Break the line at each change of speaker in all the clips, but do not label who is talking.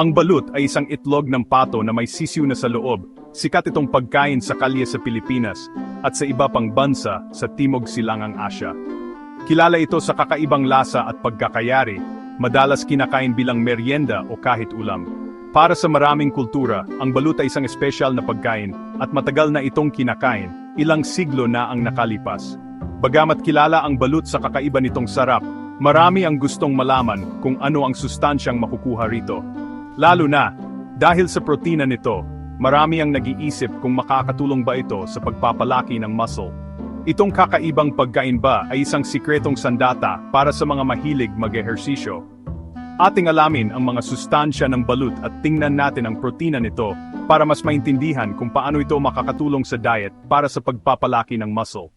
Ang balut ay isang itlog ng pato na may sisiw na sa loob. Sikat itong pagkain sa kalye sa Pilipinas at sa iba pang bansa sa Timog Silangang Asya. Kilala ito sa kakaibang lasa at pagkakayari, madalas kinakain bilang merienda o kahit ulam. Para sa maraming kultura, ang balut ay isang espesyal na pagkain at matagal na itong kinakain, ilang siglo na ang nakalipas. Bagamat kilala ang balut sa kakaiba nitong sarap, marami ang gustong malaman kung ano ang sustansyang makukuha rito. Lalo na, dahil sa protina nito, marami ang nag-iisip kung makakatulong ba ito sa pagpapalaki ng muscle. Itong kakaibang pagkain ba ay isang sikretong sandata para sa mga mahilig mag-ehersisyo. Ating alamin ang mga sustansya ng balut at tingnan natin ang protina nito para mas maintindihan kung paano ito makakatulong sa diet para sa pagpapalaki ng muscle.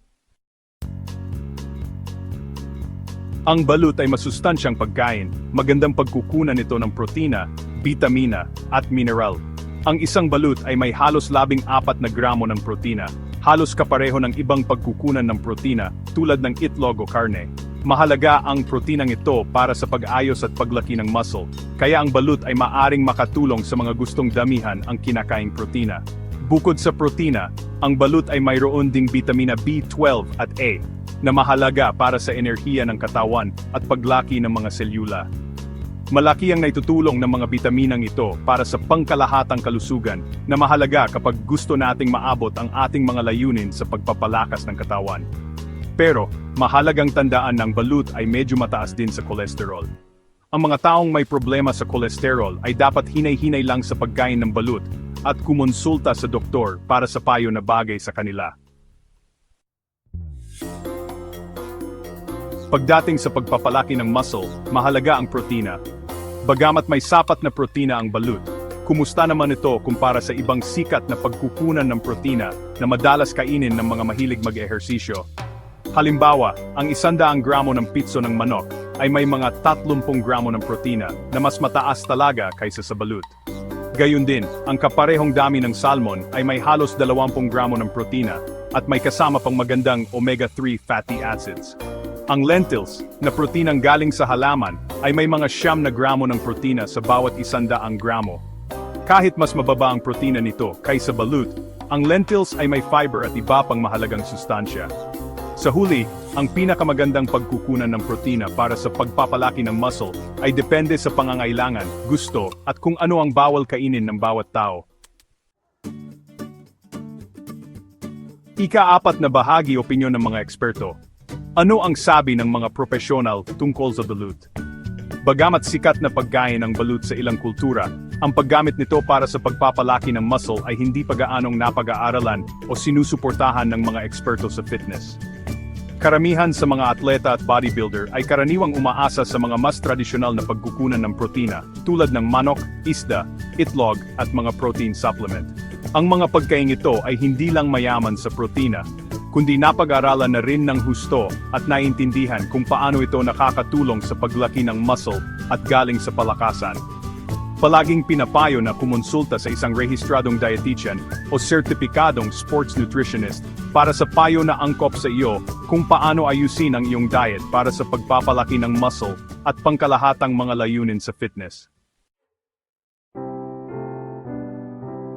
Ang balut ay masustansyang pagkain, magandang pagkukunan nito ng protina, bitamina, at mineral. Ang isang balut ay may halos labing apat na gramo ng protina, halos kapareho ng ibang pagkukunan ng protina tulad ng itlog o karne. Mahalaga ang protinang ito para sa pag-ayos at paglaki ng muscle, kaya ang balut ay maaring makatulong sa mga gustong damihan ang kinakaing protina. Bukod sa protina, ang balut ay mayroon ding bitamina B12 at A, na mahalaga para sa enerhiya ng katawan at paglaki ng mga selyula. Malaki ang naitutulong ng mga bitaminang ito para sa pangkalahatang kalusugan na mahalaga kapag gusto nating maabot ang ating mga layunin sa pagpapalakas ng katawan. Pero, mahalagang tandaan ng balut ay medyo mataas din sa kolesterol. Ang mga taong may problema sa kolesterol ay dapat hinay-hinay lang sa pagkain ng balut at kumonsulta sa doktor para sa payo na bagay sa kanila. Pagdating sa pagpapalaki ng muscle, mahalaga ang protina. Bagamat may sapat na protina ang balut, kumusta naman ito kumpara sa ibang sikat na pagkukunan ng protina na madalas kainin ng mga mahilig mag-ehersisyo? Halimbawa, ang 100 gramo ng pitso ng manok ay may mga 30 gramo ng protina na mas mataas talaga kaysa sa balut. Gayun din, ang kaparehong dami ng salmon ay may halos 20 gramo ng protina at may kasama pang magandang omega-3 fatty acids. Ang lentils, na protinang galing sa halaman, ay may mga siyam na gramo ng protina sa bawat isandaang gramo. Kahit mas mababa ang protina nito kaysa balut, ang lentils ay may fiber at iba pang mahalagang sustansya. Sa huli, ang pinakamagandang pagkukunan ng protina para sa pagpapalaki ng muscle ay depende sa pangangailangan, gusto, at kung ano ang bawal kainin ng bawat tao. Ika-apat na bahagi opinyon ng mga eksperto. Ano ang sabi ng mga profesional tungkol sa balut? Bagamat sikat na pagkain ang balut sa ilang kultura, ang paggamit nito para sa pagpapalaki ng muscle ay hindi pag-aanong napag-aaralan o sinusuportahan ng mga eksperto sa fitness. Karamihan sa mga atleta at bodybuilder ay karaniwang umaasa sa mga mas tradisyonal na pagkukunan ng protina, tulad ng manok, isda, itlog, at mga protein supplement. Ang mga pagkain ito ay hindi lang mayaman sa protina, kundi napag-aralan na rin ng husto at naintindihan kung paano ito nakakatulong sa paglaki ng muscle at galing sa palakasan. Palaging pinapayo na kumonsulta sa isang rehistradong dietitian o sertipikadong sports nutritionist para sa payo na angkop sa iyo kung paano ayusin ang iyong diet para sa pagpapalaki ng muscle at pangkalahatang mga layunin sa fitness.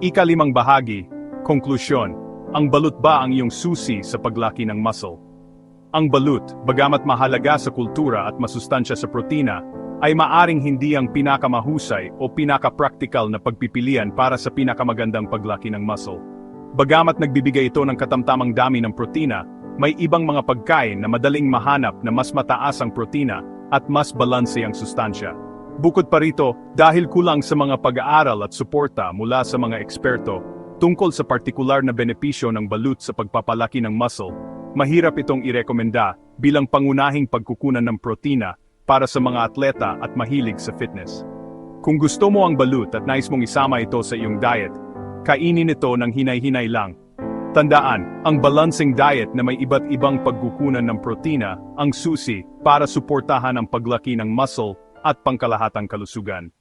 Ikalimang bahagi, konklusyon, ang balut ba ang iyong susi sa paglaki ng muscle? Ang balut, bagamat mahalaga sa kultura at masustansya sa protina, ay maaring hindi ang pinakamahusay o pinaka-practical na pagpipilian para sa pinakamagandang paglaki ng muscle. Bagamat nagbibigay ito ng katamtamang dami ng protina, may ibang mga pagkain na madaling mahanap na mas mataas ang protina at mas balanse ang sustansya. Bukod pa rito, dahil kulang sa mga pag-aaral at suporta mula sa mga eksperto tungkol sa partikular na benepisyo ng balut sa pagpapalaki ng muscle, mahirap itong irekomenda bilang pangunahing pagkukunan ng protina para sa mga atleta at mahilig sa fitness. Kung gusto mo ang balut at nais mong isama ito sa iyong diet, kainin ito ng hinay-hinay lang. Tandaan, ang balancing diet na may iba't ibang pagkukunan ng protina ang susi para suportahan ang paglaki ng muscle at pangkalahatang kalusugan.